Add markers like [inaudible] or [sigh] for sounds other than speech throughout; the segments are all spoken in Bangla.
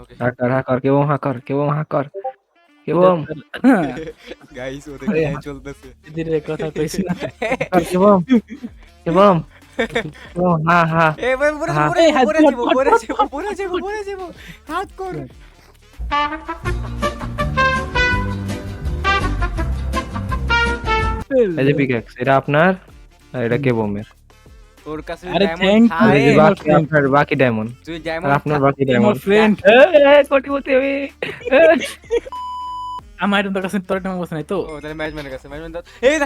ওকে হাকার হাকার কেবম হাকার কেবম হাকার কেবম গাইস ওদের আরে ন্যায় চলতেছে ধীরে কথা কইছি না হাকার কেবম কেবম কেবম হা হা এ ভাই পরে। পরে এই হাত পরে হাত যাব হাত পরে হাত যাব পরে যাব পরে যাব হাত কর এই যে পিকেক্স এটা আপনার আর এটা কেবমের তোর কাছে আরে ডায়মন্ড বাকি আপনার বাকি ডায়মন্ড তুই ডায়মন্ড আপনার বাকি ডায়মন্ড ফ্রেন্ড কোটিপতি আমি। আমার তোর কাছে তোর টাইম বসে নাই তো? ও তাহলে ম্যাচম্যানের কাছে দাও এই!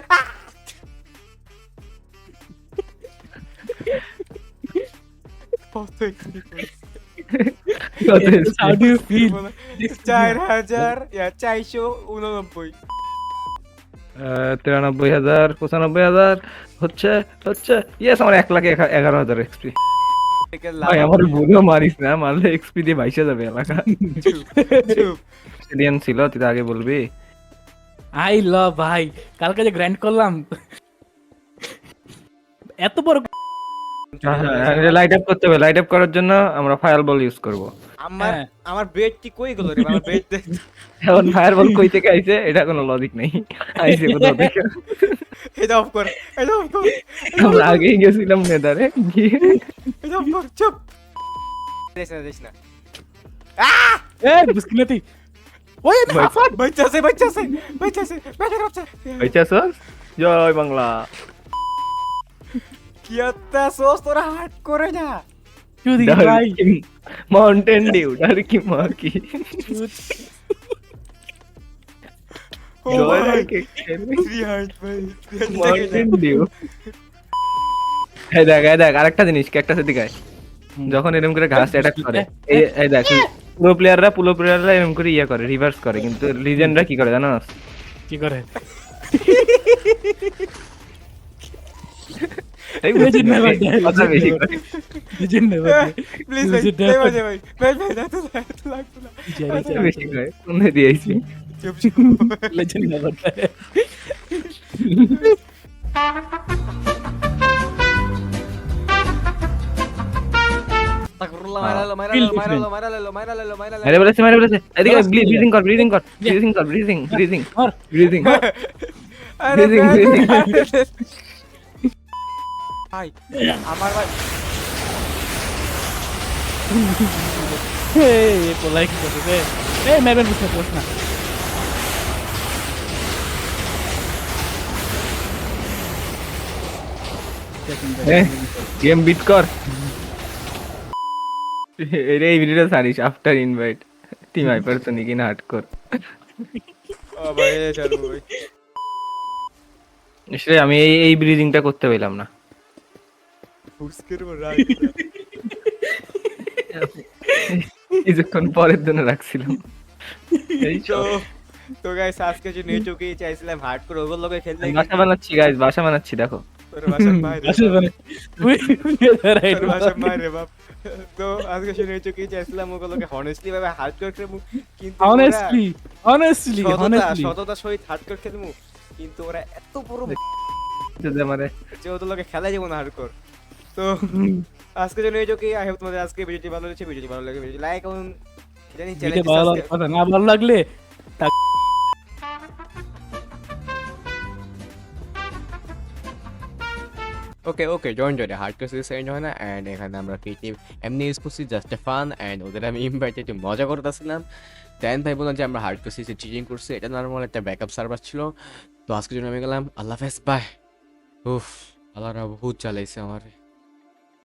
কত how do you feel yeah তিরানব্বই হাজার পঁচানব্বই হাজার হচ্ছে হচ্ছে ইয়েস আমার এক লাখ এগারো হাজার এক্সপি ভাই আমার বুঝেও মারিস না মারলে এক্সপি দিয়ে বাইশে যাবে এলাকা। ছিল তুই আগে বলবি। আই লাভ ভাই কালকে যে গ্র্যান্ড করলাম এত বড় লাইট আপ করতে হবে। লাইট আপ করার জন্য আমরা ফায়ার বল ইউজ করব। আমার হ্যাঁ। আমার বেডটি কই গেল রে আমার বেড [laughs] এখন ফায়ার বল কই থেকে আইছে? এটা কোনো লজিক নেই। আইছে কোথাও থেকে এটা অফ কর এটা অফ কর আমরা আগেই গেছিলাম নেদারে এটা অফ কর চুপ। দেখ না দেখ না। এ বুসকিনাতি। ওই বাচ্চা আছে বাচ্চা আছে বাচ্চা বাচ্চা হইতেছস জয় বাংলা। কি সোস তোরা হাট করে না চুদি ভাই মাউন্টেন ডিউ আরেকটা জিনিস কি সেদিকে যখন এরকম করে ঘাস অ্যাটাক করে এই এই দেখ পুরো প্লেয়াররা পুরো প্লেয়াররা এরকম করে ইয়ে করে রিভার্স করে কিন্তু লিজেন্ডরা কি করে জানো কি করে এই Legend never die, কথা legend বেশি never করে। লিজেন্ড নেভার প্লিজ ভাই Legend দে never ভাই ভাই ভাই ভাই এত এত লাগতো না কথা বেশি করে শুনে দিয়েছি চুপ চুপ লিজেন্ড নেভার তাকরুল্লাহ মারালো মারালো মারালো মারালো মারালো মারালো আরে বলেছে মারে বলেছে এদিকে Last player. ব্রিদিং কর ব্রিদিং কর ব্রিদিং কর ব্রিদিং ব্রিদিং আর ব্রিদিং আরে Breathing, [laughs] ভাই, আমার ভাই। এই পোলাই কি করে রে এই মেবেন বুঝতে পারছ না। গেম বিট কর। এর এই ভিডিওটা ছাড়িস আফটার ইনভাইট টিম হাইপার তো নাকি না হাট কর ও ভাই। চলো ভাই আমি এই এই ব্রিদিংটা করতে পেলাম না। ফুসকের [laughs] কিছুক্ষণ পরের জন্য রাখছিলাম। এই তো। তো গাইস আজকে যে নেটওকে চাইছিলাম হার্ড করে ওগুলো লোকে খেলতে বাসা বানাচ্ছি গাইজ বাসা বানাচ্ছি দেখো। তোর [laughs] বাইরে মানে তোর বাইরে বাপ। তো আজকে যে নেটওকে চাইছিলাম ওগুলোকে হনেস্টলি ভাবে হার্ড করে খেলব কিন্তু ওরা অনেস্টলি অনেস্টলি সততা অনেস্টলি সততা সহিত হার্ড করে খেলব কিন্তু ওরা এত বড় [laughs] যদি আমারে। যে ওদের লোকে খেলা যাব না হার্ড কর তো [laughs] আজকে যে নেটওকে আই হোপ তোমাদের আজকে ভিডিওটি ভালো লেগেছে ভিডিওটি ভালো লাগে ভিডিওটি লাইক এবং জানি চ্যানেলটি ভালো না ভালো লাগলে okay okay join join hard করে সিরিজ এন্ড হয় না অ্যান্ড এখানে আমরা ক্রিয়েটিভ এমনি ইউজ করছি জাস্ট এ ফান অ্যান্ড ওদের আমি ইনভাইট একটু মজা করতেছিলাম। দেন ভাই বললাম যে আমরা হার্ড সিরিজে চিটিং করছি এটা নর্মাল একটা ব্যাকআপ সার্ভার ছিল। তো আজকের জন্য আমি গেলাম আল্লাহ হাফেজ বাই উফ আল্লাহরা বহুত চালাইছে আমার।